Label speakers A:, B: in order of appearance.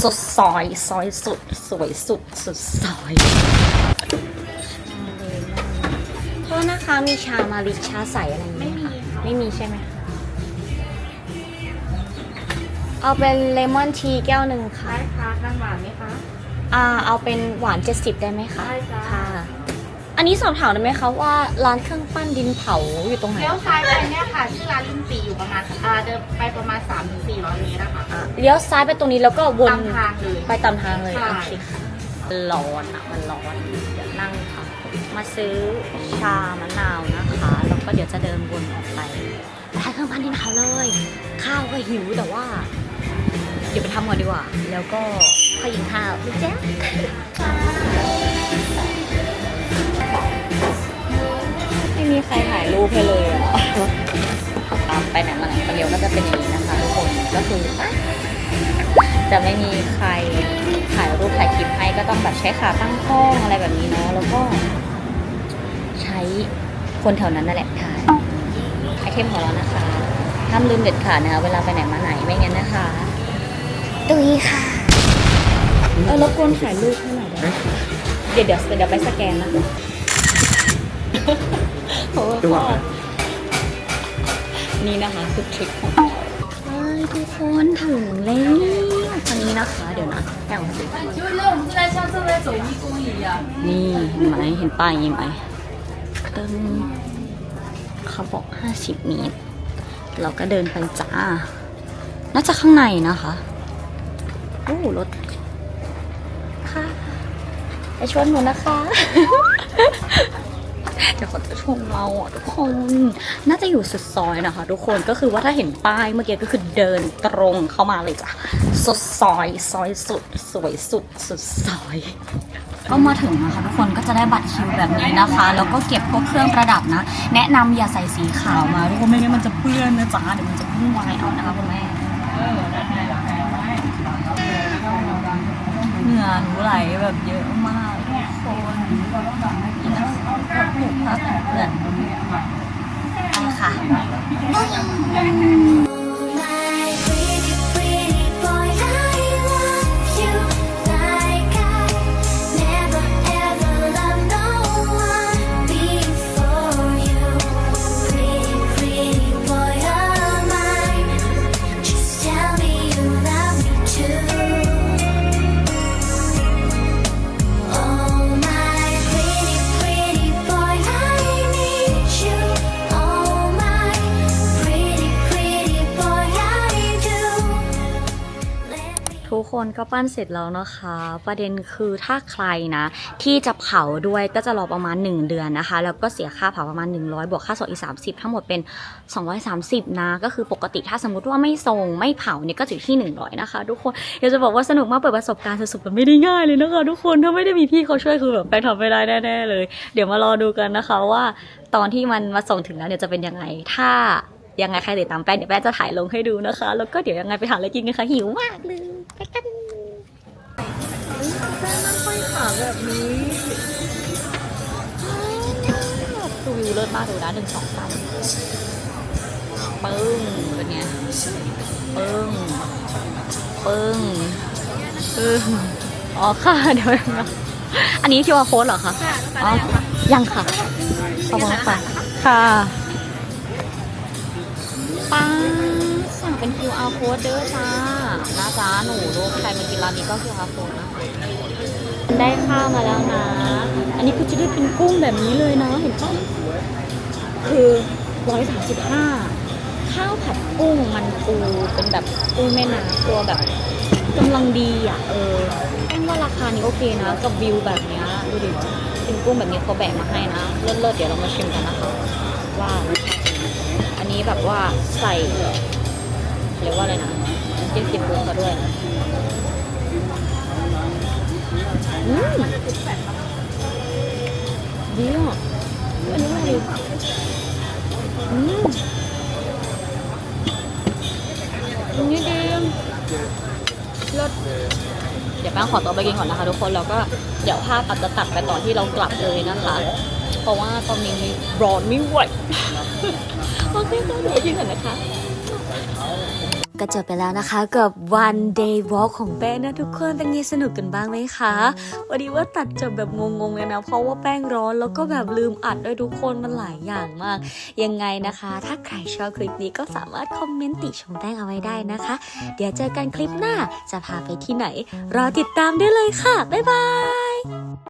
A: สุดซอยซอยสุดสวยสุดสุดซอยโทษนะคะมีชามาริชาใสอะไรอย่างเงี้ยค่ะไม่มีใช่ไหมคะเอาเป็นเลมอนทีแก้วหนึ่งค่ะ
B: ได้ค่ะทานหวานไหมคะ
A: อ่า เอาเป็นหวาน70ได้ไหมคะ
B: ได้จ้า
A: ค่ะ อันนี้สอบถามได้ไหมคะว่าร้านเครื่องปั้นดินเผาอยู่ตรงไหน
B: เลี้ยวซ้ายไปเนี่ยค่ะชื่อร้านลุงปีอยู่ประมาณอ่าเดินไปประมาณ3-400ถึง400เมตรนะคะ
A: อะเลี้ยวซ้ายไปตรงนี้แล้วก็วน
B: ตามทางเลย
A: ไปตามทางเลย
B: ใช่
A: โอเคค่ะร้อนอะมันร้อนเดี๋ยวนั่งค่ะ มาซื้อชามะนาวนะคะ แล้วก็เดี๋ยวจะเดินวนออกไปทานเครื่องปั้นดินเผาเลย ข้าวก็หิวแต่ว่า เดี๋ยวไปทำก่อนดีกว่า แล้วก็ค่อยกินข้าวนะจ๊ะ ม่มีใครถ่ายรูปให้เลยอะไปไหนมาไหนคนเดียวก็จะเป็นอย่างนี้นะคะทุกคนก็คือจะไม่มีใครถ่ายรูปถ่ายคลิปให้ก็ต้องแบบใช้ขาตั้งกล้องอะไรแบบนี้เนาะแล้วก็ ใช้คนแถวนั้นนั่นแหละถ่ายไอเทมของเรานะคะห้ามลืมเด็ดขาดนะคะเวลาไปไหนมาไหนไม่งั้นนะคะตุยค่ะเออรบกวนถ่ายรูปให้หน่อยได้ไหมเดี๋ยวเดี๋ยวเดี๋ยวไปสแกนนะโอ้ โห
C: จังหวะ
A: นี่นะคะคือทริคของเราเฮ้ยทุกคนถึงแล้วตอนนี้นะคะ เดี๋ยวนะแก้วสิ
B: 因为呢，我们是来像正在走一公里啊。
A: นี่เห็นไหมเห็นป้ายอย่างนี้ไหมตึงเขาบอก 50เมตร เราก็เดินไปจ้า น่าจะข้างในนะคะโอ้รถ ค่ะไปชวนหนูนะคะ เดี๋ยวเขาจะชมเราอะทุกคน น่าจะอยู่สุดซอยนะคะ ทุกคนก็คือว่าถ้าเห็นป้ายเมื่อกี้ก็คือเดินตรงเข้ามาเลยจ้ะสุดซอยซอยสุดสวยสุดสุดซอย ก็มาถึงนะคะทุกคนก็จะได้บัตรคิวแบบนี้นะคะ แล้วก็เก็บพวกเครื่องประดับนะ แนะนำอย่าใส่สีขาวมาทุกคนไม่งั้นมันจะเปื้อนนะจ๊ะเดี๋ยวมันจะวุ่นวายเอานะคะคุณแม่เหงื่อหนูไหลแบบเยอะมาก ทุกคนก็ปั้นเสร็จแล้วนะคะ ประเด็นคือถ้าใครนะ ที่จะเผาด้วยก็จะรอประมาณ 1 เดือนนะคะ แล้วก็เสียค่าเผาประมาณ 100 บวกค่าส่งอีก 30 ทั้งหมดเป็น 230 นะ ก็คือปกติถ้าสมมติว่าไม่ส่งไม่เผาเนี่ยก็จะอยู่ที่ 100 นะคะ ทุกคนอยากจะบอกว่าสนุกมากเปิดประสบการณ์สุดๆแบบไม่ได้ง่ายเลยนะคะทุกคนถ้าไม่ได้มีพี่เขาช่วยคือแบบไปทำไม่ได้แน่ๆเลย เดี๋ยวมารอดูกันนะคะว่าตอนที่มันมาส่งถึงแล้วเนี่ยจะเป็นยังไงถ้ายังไงใครติดตามแป้งเดี๋ยวแป้งจะถ่ายลงให้ดูนะคะ แล้วก็เดี๋ยวยังไงไปหาอะไรกินกันค่ะหิวมากเลย ไปกันแป้นั่งห้อยขาแบบนี้ดูวิวเลิศมากดูนะหนึ่งสองสามปึ้งเป็นไงปึ้งปึ้งปึ้งอ๋อค่ะเดี๋ยวนะอันนี้คิวอาโค้ดเหรอคะอ๋อยังค่ะขอบคุณค่ะค่ะป้าสั่งเป็น QR code เด้อจ้า นะจ้าหนูลูกใครมากินร้านนี้ก็ QR code นะได้ข้าวมาแล้วนะ อันนี้คือจะได้เป็นกุ้งแบบนี้เลยนะเห็นปะคือร้อยสามสิบห้าข้าวผัดกุ้งมันปูเป็นแบบกุ้งแม่น้ำตัวแบบกำลังดีอะเออแป้งว่าราคานี้โอเคนะกับวิวแบบนี้ดูดิเป็นกุ้งแบบนี้เขาแบ่งมาให้นะเลิศๆเดี๋ยวเรามาชิมกันนะคะว่าอันนี้แบบว่าใส่เรียกว่าอะไรนะ จิ้มจิ้มปรุงมาด้วยอืมดีอะอันนี้มันดีอืมอันนี้ดีรสเดี๋ยวแป้งขอตัวไปกินก่อนนะคะทุกคนแล้วก็เดี๋ยวภาพอาจจะตัดไปตอนที่เรากลับเลยนะคะ เพราะว่าตอนนี้ร้อนไม่ไหวโอเคก็เดี๋ยวกินก่อนนะคะ ก็จบไปแล้วนะคะกับ one day walk ของแป้งนะทุกคนเป็นไงสนุกกันบ้างไหมคะวันนี้ว่าตัดจบแบบงงๆเลยนะ เพราะว่าแป้งร้อนแล้วก็แบบลืมอัดด้วยทุกคนมันหลายอย่างมาก ยังไงนะคะ ถ้าใครชอบคลิปนี้ก็สามารถคอมเมนต์ติชมแป้งเอาไว้ได้นะคะ เดี๋ยวเจอกันคลิปหน้าจะพาไปที่ไหน รอติดตามได้เลยค่ะ บ๊ายบาย